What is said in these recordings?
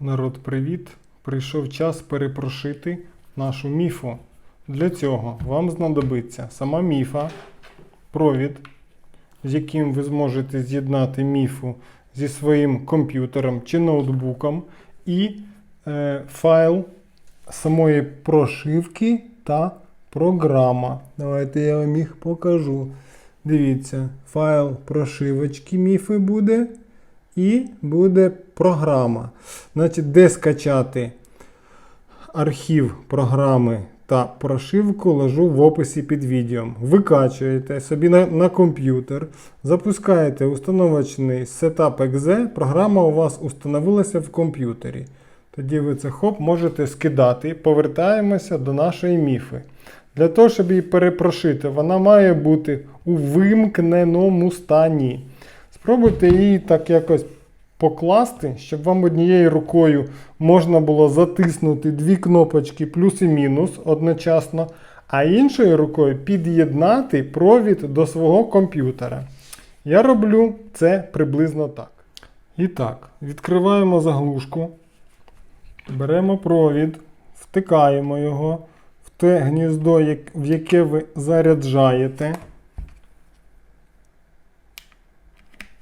Народ, привіт! Прийшов час перепрошити нашу міфу. Для цього вам знадобиться сама міфа, провід, з яким ви зможете з'єднати міфу зі своїм комп'ютером чи ноутбуком, і е, файл самої прошивки та програма. Давайте я вам їх покажу. Дивіться, файл прошивочки міфи буде. І буде програма. Значить, де скачати архів програми та прошивку ложу в описі під відео. Викачуєте собі на, на комп'ютер, запускаєте установочний Setup.exe, програма у вас установилася в комп'ютері. Тоді ви це хоп можете скидати. Повертаємося до нашої міфи. Для того, щоб її перепрошити, вона має бути у вимкненому стані. Спробуйте її так якось покласти, щоб вам однією рукою можна було затиснути дві кнопочки плюс і мінус одночасно, а іншою рукою під'єднати провід до свого комп'ютера. Я роблю це приблизно так. І так, відкриваємо заглушку, беремо провід, втикаємо його в те гніздо, в яке ви заряджаєте.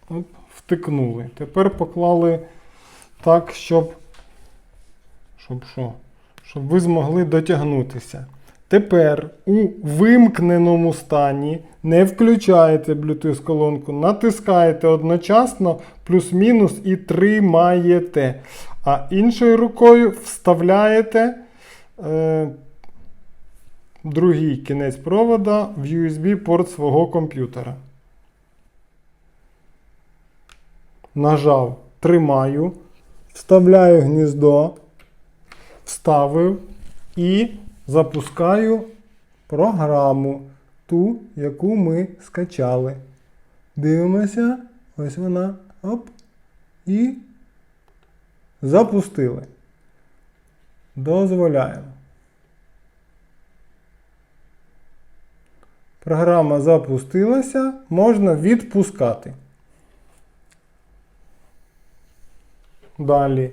От, втикнули. Тепер поклали так, щоб, щоб що? Щоб ви змогли дотягнутися. Тепер у вимкненому стані не включаєте Bluetooth колонку, натискаєте одночасно плюс-мінус і тримаєте. А іншою рукою вставляєте е, другий кінець провода в USB-порт свого комп'ютера. Нажав, тримаю, вставляю гніздо, вставив і запускаю програму, ту, яку ми скачали. Дивимося, ось вона. Оп. І запустили. Дозволяємо. Програма запустилася, можна відпускати. Далі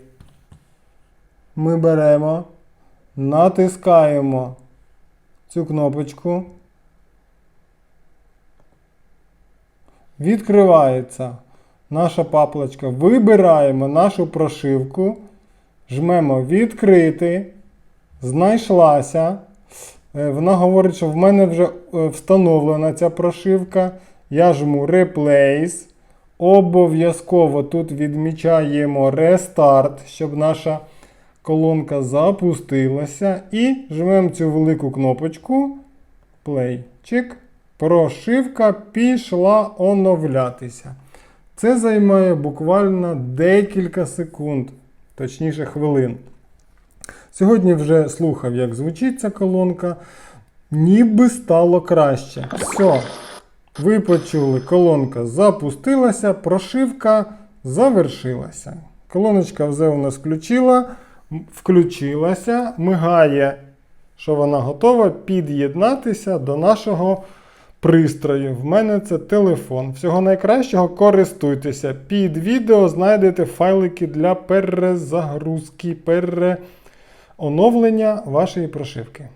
ми беремо, натискаємо цю кнопочку. Відкривається наша папочка. Вибираємо нашу прошивку, жмемо відкрити. Знайшлася. Е, Вона говорить, що в мене вже е, встановлена ця прошивка. Я жму Replace. Обов'язково тут відмічаємо рестарт, щоб наша колонка запустилася. І жмемо цю велику кнопочку. Play. Чик. Прошивка пішла оновлятися. Це займає буквально декілька секунд, точніше хвилин. Сьогодні вже слухав, як звучить ця колонка. Ніби стало краще. Все. Ви почули, колонка запустилася, прошивка завершилася. Колоночка вже у нас включила, включилася, мигає, що вона готова під'єднатися до нашого пристрою. В мене це телефон. Всього найкращого користуйтеся. Під відео знайдете файлики для перезагрузки, переоновлення вашої прошивки.